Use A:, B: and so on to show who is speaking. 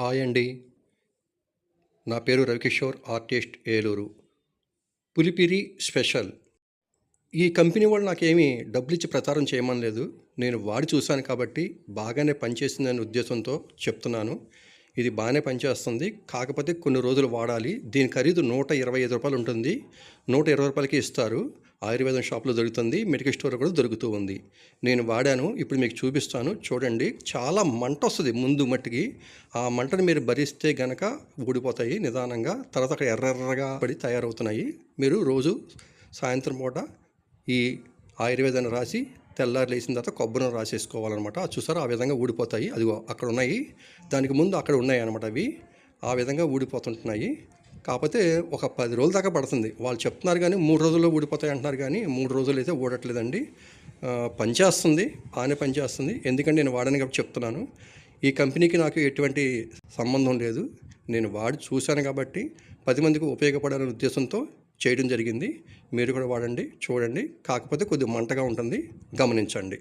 A: Hi అండి. నా పేరు రవికిషోర్ ఆర్టిస్ట్ ఏలూరు. పులిపిరి స్పెషల్. ఈ కంపెనీ వాళ్ళు నాకేమీ డబ్బులు ఇచ్చి ప్రచారం చేయమని లేదు. నేను వాడి చూశాను కాబట్టి బాగానే పనిచేసిందనే ఉద్దేశంతో చెప్తున్నాను. ఇది బాగానే పనిచేస్తుంది. కాకపోతే కొన్ని రోజులు వాడాలి. దీని ఖరీదు నూట ఇరవై ఐదు రూపాయలు ఉంటుంది. నూట ఇరవై రూపాయలకి ఇస్తారు. ఆయుర్వేదం షాప్లో దొరుకుతుంది. మెడికల్ స్టోర్ కూడా దొరుకుతూ ఉంది. నేను వాడాను. ఇప్పుడు మీకు చూపిస్తాను. చూడండి. చాలా మంట వస్తుంది ముందు మట్టికి. ఆ మంటను మీరు భరిస్తే గనక ఊడిపోతాయి నిదానంగా. తర్వాత అక్కడ ఎర్రెర్రగా పడి తయారవుతున్నాయి. మీరు రోజు సాయంత్రం పూట ఈ ఆయుర్వేదాన్ని రాసి తెల్లారి లేచిన తర్వాత కొబ్బరిని రాసేసుకోవాలన్నమాట. అది చూసారా? ఆ విధంగా ఊడిపోతాయి. అదిగో అక్కడ ఉన్నాయి. దానికి ముందు అక్కడ ఉన్నాయి అనమాట అవి. ఆ విధంగా ఊడిపోతుంటున్నాయి. కాకపోతే ఒక పది రోజుల దాకా పడుతుంది. వాళ్ళు చెప్తున్నారు కానీ మూడు రోజుల్లో ఊడిపోతాయి అంటున్నారు కానీ మూడు రోజులు అయితే ఊడట్లేదండి. పనిచేస్తుంది బాగానే పనిచేస్తుంది ఎందుకంటే నేను వాడని కాబట్టి చెప్తున్నాను. ఈ కంపెనీకి నాకు ఎటువంటి సంబంధం లేదు. నేను వాడి చూశాను కాబట్టి పది మందికి ఉపయోగపడాలనే ఉద్దేశంతో చేయడం జరిగింది. మీరు కూడా వాడండి చూడండి. కాకపోతే కొద్దిగా మంటగా ఉంటుంది. గమనించండి.